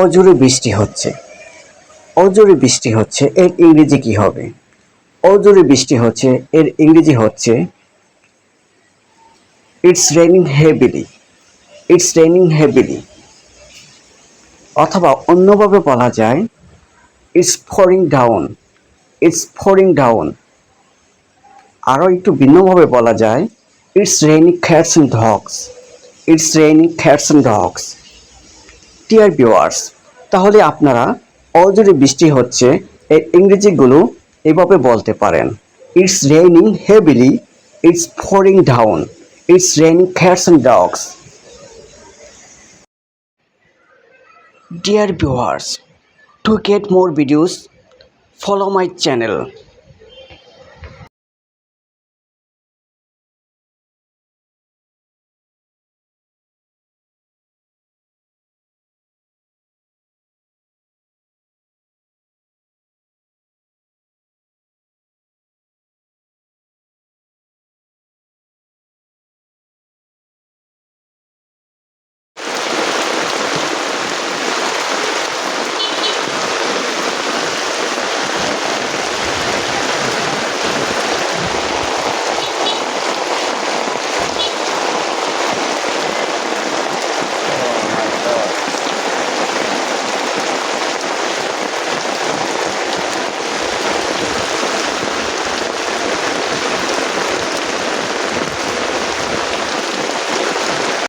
অজোরে বৃষ্টি হচ্ছে। অজোরে বৃষ্টি হচ্ছে, এর ইংরেজি কি হবে? অজোরে বৃষ্টি হচ্ছে, এর ইংরেজি হচ্ছে it's raining heavily it's raining heavily অথবা অন্যভাবে বলা যায় it's pouring down it's pouring down আরও একটু ভিন্নভাবে বলা যায় it's raining cats and dogs it's raining cats and dogs dear viewers তাহলে আপনারা অজোরে বৃষ্টি হচ্ছে এর ইংরেজিগুলো এভাবে বলতে পারেন it's raining heavily it's pouring down it's raining cats and dogs dear viewers, to get more videos follow my channel.